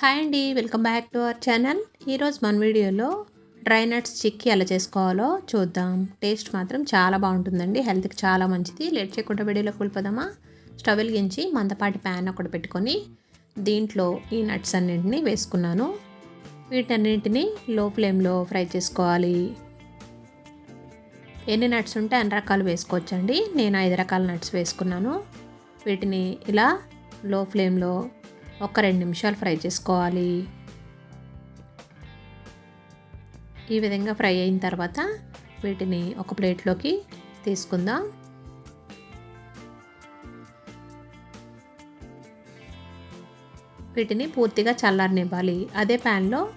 Hi అండి welcome back to our channel. ఈరోజు మన వీడియోలో డ్రై నట్స్ చిక్కీ ఎలా చేసుకోవాలో చూద్దాం. టేస్ట్ మాత్రం చాలా బాగుంటుందండి హెల్త్కి చాలా మంచిది. లేట్ చేయకుండా వీడియోలోకి వెళ్ళిపోదామా స్టవ్ వెలిగించి మందపాటి ప్యాన్ ఒకటి పెట్టుకొని దీంట్లో ఈ నట్స్ అన్నింటినీ వేసుకున్నాను. వీటన్నింటినీ లో ఫ్లేమ్లో ఫ్రై చేసుకోవాలి. ఎన్ని నట్స్ ఉంటే అన్ని రకాలు వేసుకోవచ్చండి. నేను ఐదు రకాల నట్స్ వేసుకున్నాను. వీటిని ఇలా లో ఫ్లేమ్లో ఒక రెండు నిమిషాలు ఫ్రై చేసుకోవాలి. ఈ విధంగా ఫ్రై అయిన తర్వాత వీటిని ఒక ప్లేట్లోకి తీసుకుందాం. వీటిని పూర్తిగా చల్లారనివ్వాలి. అదే ప్యాన్లో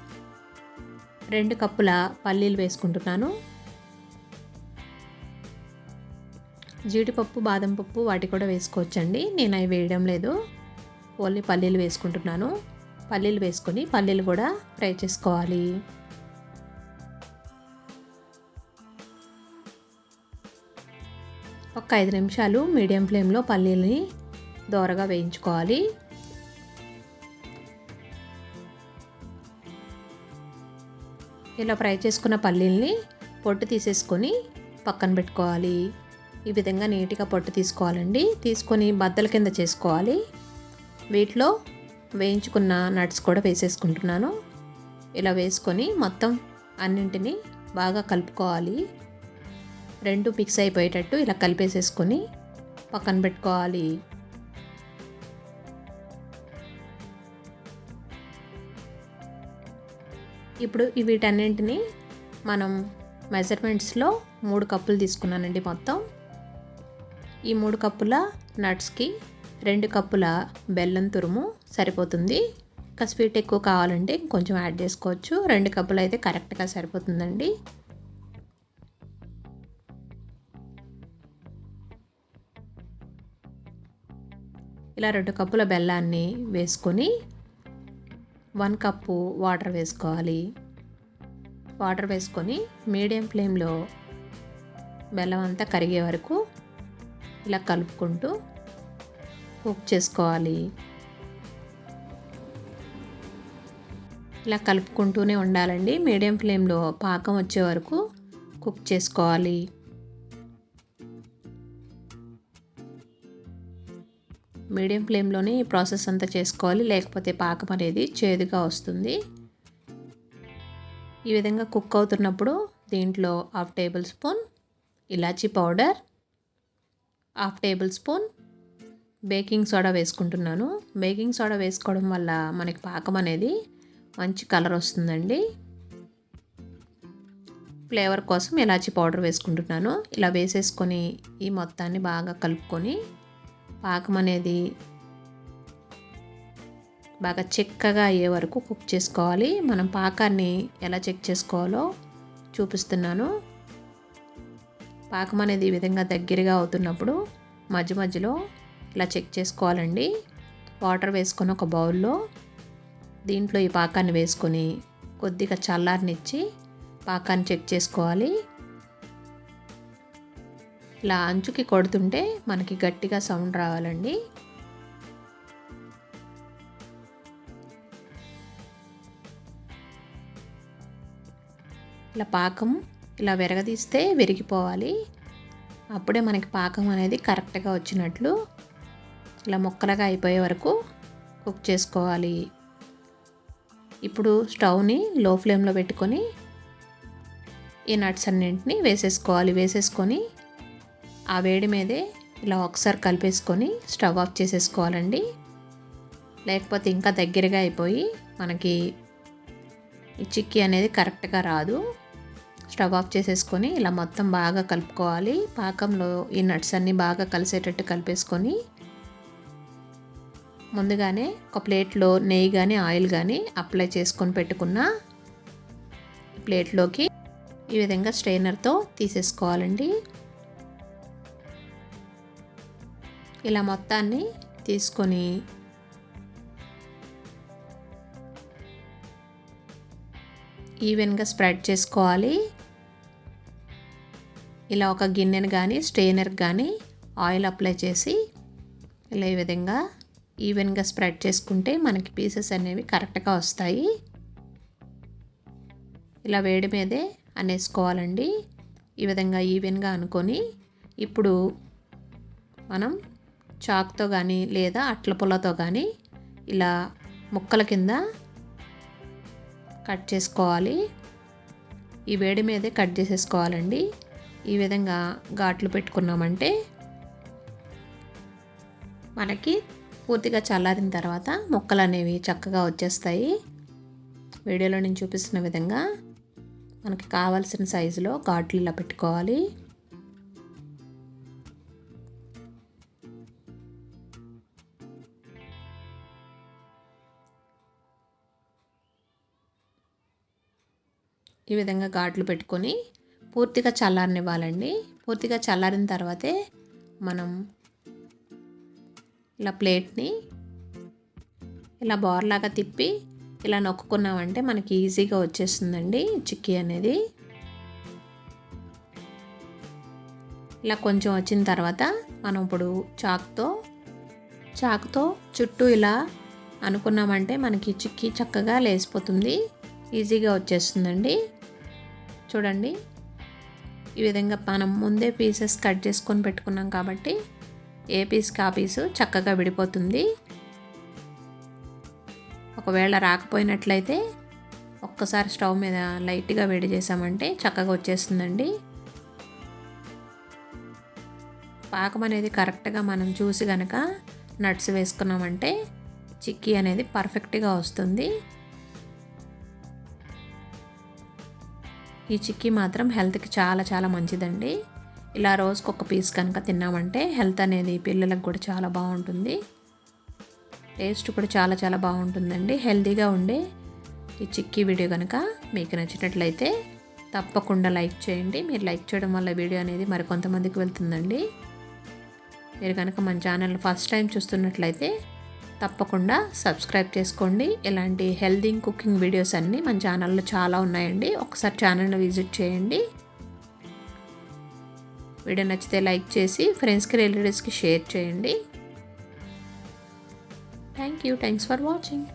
రెండు కప్పుల పల్లీలు వేసుకుంటున్నాను. జీడిపప్పు బాదం పప్పు వాటి కూడా వేసుకోవచ్చండి. నేను అవి వేయడం లేదు. ఓన్లీ పల్లీలు వేసుకుంటున్నాను. పల్లీలు వేసుకొని పల్లీలు కూడా ఫ్రై చేసుకోవాలి. ఒక ఐదు నిమిషాలు మీడియం ఫ్లేమ్లో పల్లీలని దోరగా వేయించుకోవాలి. ఇలా ఫ్రై చేసుకున్న పల్లీల్ని పొట్టు తీసేసుకొని పక్కన పెట్టుకోవాలి. ఈ విధంగా నీట్గా పొట్టు తీసుకోవాలండి. తీసుకొని బద్దల కింద చేసుకోవాలి. వీటిలో వేయించుకున్న నట్స్ కూడా వేసేసుకుంటున్నాను. ఇలా వేసుకొని మొత్తం అన్నింటినీ బాగా కలుపుకోవాలి. రెండు మిక్స్ అయిపోయేటట్టు ఇలా కలిపేసేసుకొని పక్కన పెట్టుకోవాలి. ఇప్పుడు వీటన్నింటినీ మనం మెజర్మెంట్స్లో మూడు కప్పులు తీసుకున్నానండి మొత్తం. ఈ మూడు కప్పుల నట్స్కి రెండు కప్పుల బెల్లం తురుము సరిపోతుంది. ఇంకా స్వీట్ ఎక్కువ కావాలంటే కొంచెం యాడ్ చేసుకోవచ్చు. రెండు కప్పులు అయితే కరెక్ట్గా సరిపోతుందండి. ఇలా రెండు కప్పుల బెల్లాన్ని వేసుకొని వన్ కప్పు వాటర్ వేసుకోవాలి. వాటర్ వేసుకొని మీడియం ఫ్లేమ్లో బెల్లం అంతా కరిగే వరకు ఇలా కలుపుకుంటూ కుక్ చేసుకోవాలి. ఇలా కలుపుకుంటూనే ఉండాలండి. మీడియం ఫ్లేమ్లో పాకం వచ్చే వరకు కుక్ చేసుకోవాలి. మీడియం ఫ్లేమ్లోనే ఈ ప్రాసెస్ అంతా చేసుకోవాలి. లేకపోతే పాకం అనేది చేదుగా వస్తుంది. ఈ విధంగా కుక్ అవుతున్నప్పుడు దీంట్లో half tablespoon elaichi powder half tablespoon baking soda వేసుకుంటున్నాను. బేకింగ్ సోడా వేసుకోవడం వల్ల మనకి పాకం అనేది మంచి కలర్ వస్తుందండి. ఫ్లేవర్ కోసం ఇలాచీ పౌడర్ వేసుకుంటున్నాను. ఇలా వేసేసుకొని ఈ మొత్తాన్ని బాగా కలుపుకొని పాకం అనేది బాగా చిక్కగా అయ్యే వరకు కుక్ చేసుకోవాలి. మనం పాకాన్ని ఎలా చెక్ చేసుకోవాలో చూపిస్తున్నాను. పాకం అనేది ఈ విధంగా దగ్గరగా అవుతున్నప్పుడు మధ్య మధ్యలో ఇలా చెక్ చేసుకోవాలండి. వాటర్ వేసుకొని ఒక బౌల్లో దీంట్లో ఈ పాకాన్ని వేసుకొని కొద్దిగా చల్లారనిచ్చి పాకాన్ని చెక్ చేసుకోవాలి. ఇలా అంచుకి కొడుతుంటే మనకి గట్టిగా సౌండ్ రావాలండి. ఇలా పాకం ఇలా విరగదీస్తే విరిగిపోవాలి. అప్పుడే మనకి పాకం అనేది కరెక్ట్గా వచ్చినట్లు ఇలా ముక్కలుగా అయిపోయే వరకు కుక్ చేసుకోవాలి. ఇప్పుడు స్టవ్ని లో ఫ్లేమ్లో పెట్టుకొని ఈ నట్స్ అన్నింటినీ వేసేసుకోవాలి. వేసేసుకొని ఆ వేడి మీదే ఇలా ఒకసారి కలిపేసుకొని స్టవ్ ఆఫ్ చేసేసుకోవాలండి. లేకపోతే ఇంకా దగ్గరగా అయిపోయి మనకి ఈ చిక్కీ అనేది కరెక్ట్గా రాదు. స్టవ్ ఆఫ్ చేసేసుకొని ఇలా మొత్తం బాగా కలుపుకోవాలి. పాకంలో ఈ నట్స్ అన్నీ బాగా కలిసేటట్టు కలిపేసుకొని ముందుగానే ఒక ప్లేట్లో నెయ్యి కానీ ఆయిల్ కానీ అప్లై చేసుకొని పెట్టుకున్న ప్లేట్లోకి ఈ విధంగా స్ట్రైనర్తో తీసేసుకోవాలండి. ఇలా మొత్తాన్ని తీసుకొని ఈవెన్గా స్ప్రెడ్ చేసుకోవాలి. ఇలా ఒక గిన్నెను కానీ స్ట్రెయినర్ కానీ ఆయిల్ అప్లై చేసి ఇలా ఈ విధంగా ఈవెన్గా స్ప్రెడ్ చేసుకుంటే మనకి పీసెస్ అనేవి కరెక్ట్గా వస్తాయి. ఇలా వేడి మీదే అనేసుకోవాలండి. ఈ విధంగా ఈవెన్గా అనుకొని ఇప్పుడు మనం చాక్తో కానీ లేదా అట్ల పుల్లతో కానీ ఇలా ముక్కల కింద కట్ చేసుకోవాలి. ఈ వేడి మీదే కట్ చేసేసుకోవాలండి. ఈ విధంగా ఘాట్లు పెట్టుకున్నామంటే మనకి పూర్తిగా చల్లారిన తర్వాత ముక్కలు అనేవి చక్కగా వచ్చేస్తాయి. వీడియోలో నేను చూపిస్తున్న విధంగా మనకి కావాల్సిన సైజులో ఘాట్లు ఇలా పెట్టుకోవాలి. ఈ విధంగా ఘాట్లు పెట్టుకొని పూర్తిగా చల్లారనివ్వాలండి. పూర్తిగా చల్లారిన తర్వాతే మనం ఇలా ప్లేట్ని ఇలా బోర్లాగా తిప్పి ఇలా నొక్కుకున్నామంటే మనకి ఈజీగా వచ్చేస్తుందండి చిక్కీ అనేది. ఇలా కొంచెం వచ్చిన తర్వాత మనం ఇప్పుడు చాక్తో చాకుతో చుట్టూ ఇలా అనుకున్నామంటే మనకి చిక్కీ చక్కగా లేసిపోతుంది ఈజీగా వచ్చేస్తుందండి. చూడండి ఈ విధంగా మనం ముందే పీసెస్ కట్ చేసుకొని పెట్టుకున్నాం కాబట్టి ఏ పీస్కి ఆ పీసు చక్కగా విడిపోతుంది. ఒకవేళ రాకపోయినట్లయితే ఒక్కసారి స్టవ్ మీద లైట్గా వేడి చేసామంటే చక్కగా వచ్చేస్తుందండి. పాకం అనేది కరెక్ట్గా మనం చూసి కనుక నట్స్ వేసుకున్నామంటే చిక్కీ అనేది పర్ఫెక్ట్గా వస్తుంది. ఈ చిక్కీ మాత్రం హెల్త్కి చాలా చాలా మంచిదండి. ఇలా రోజుకు ఒక పీస్ కనుక తిన్నామంటే హెల్త్ అనేది పిల్లలకు కూడా చాలా బాగుంటుంది. టేస్ట్ కూడా చాలా చాలా బాగుంటుందండి. హెల్తీగా ఉండే ఈ చిక్కీ వీడియో కనుక మీకు నచ్చినట్లయితే తప్పకుండా లైక్ చేయండి. మీరు లైక్ చేయడం వల్ల వీడియో అనేది మరికొంతమందికి వెళ్తుందండి. మీరు కనుక మన ఛానల్ ఫస్ట్ టైం చూస్తున్నట్లయితే తప్పకుండా సబ్స్క్రైబ్ చేసుకోండి. ఇలాంటి హెల్దీ కుకింగ్ వీడియోస్ అన్నీ మన ఛానల్లో చాలా ఉన్నాయండి. ఒకసారి ఛానల్ని విజిట్ చేయండి. వీడియో నచ్చితే లైక్ చేసి ఫ్రెండ్స్కి రిలేటివ్స్కి షేర్ చేయండి. Thank you. Thanks for watching.